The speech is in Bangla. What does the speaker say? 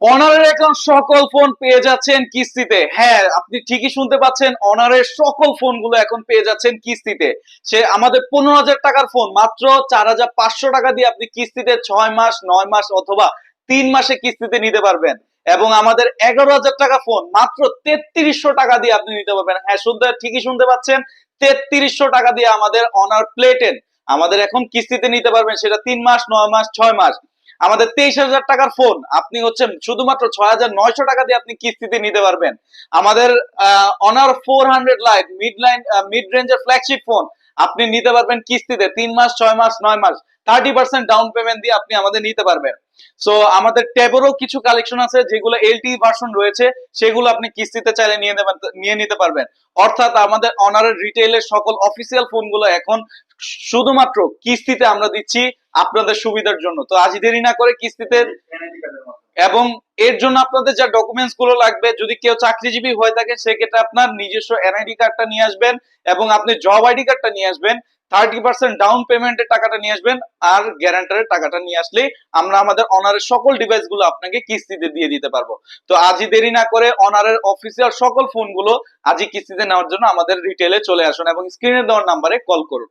অনারের এখন সকল ফোন পেয়ে যাচ্ছেন কিস্তিতে। হ্যাঁ আপনি ঠিকই শুনতে পাচ্ছেন, অনারের সকল ফোনগুলো এখন পেয়ে যাচ্ছেন কিস্তিতে। সে আমাদের পনেরো হাজার টাকার ফোন মাত্র চার হাজার পাঁচশো টাকা দিয়ে আপনি কিস্তিতে ছয় মাস, নয় মাস অথবা তিন মাসে কিস্তিতে নিতে পারবেন। এবং আমাদের এগারো হাজার টাকা ফোন মাত্র তেত্রিশশো টাকা দিয়ে আপনি নিতে পারবেন। হ্যাঁ শুনতে, ঠিকই শুনতে পাচ্ছেন, তেত্রিশশো টাকা দিয়ে আমাদের অনার প্লেটেন আমাদের এখন কিস্তিতে নিতে পারবেন সেটা তিন মাস, নয় মাস, ছয় মাস। আমাদের তেইশ হাজার টাকার ফোন আপনি হচ্ছে শুধুমাত্র ছয় হাজার নয়শো টাকা দিয়ে আপনি কিস্তিতে নিতে পারবেন। আমাদের Honor four hundred lite mid line mid রেঞ্জের ফ্ল্যাগশিপ ফোন আপনি নিতে পারবেন কিস্তিতে তিন মাস, ছয় মাস, নয় মাস। থার্টি পার্সেন্ট ডাউন পেমেন্ট দিয়ে আপনি আমাদের নিতে পারবেন। সো আমাদের ট্যাবেরও কিছু কালেকশন আছে যেগুলো এলটি ভার্সন রয়েছে, সেগুলো আপনি কিস্তিতে চাইলে নিয়ে নিয়ে নিতে পারবেন। অর্থাৎ আমাদের অনারের রিটেইলের সকল অফিসিয়াল ফোনগুলো এখন শুধুমাত্র কিস্তিতে আমরা দিচ্ছি আপনাদের সুবিধার জন্য। তো আজ দেরি না করে কিস্তিতে এবং এর জন্য আপনাদের যা ডকুমেন্টসগুলো লাগবে, যদি কেউ চাকরিজীবী হয়ে থাকে, সেক্ষেত্রে আপনার নিজস্ব এনআইডি কার্ডটা নিয়ে আসবেন এবং আপনি জব আইডি কার্ডটা নিয়ে আসবেন থার্টি পার্সেন্ট ডাউন পেমেন্টের টাকাটা নিয়ে আসবেন আর গ্যারান্টারের টাকাটা নিয়ে আসলে আমরা আমাদের অনারের সকল ডিভাইসগুলো আপনাকে কিস্তিতে দিয়ে দিতে পারব। তো আজই দেরি না করে অনারের অফিসিয়াল সকল ফোনগুলো আজই কিস্তিতে নেওয়ার জন্য আমাদের রিটেলে চলে আসুন এবং স্ক্রিনে দেওয়ার নাম্বারে কল করুন।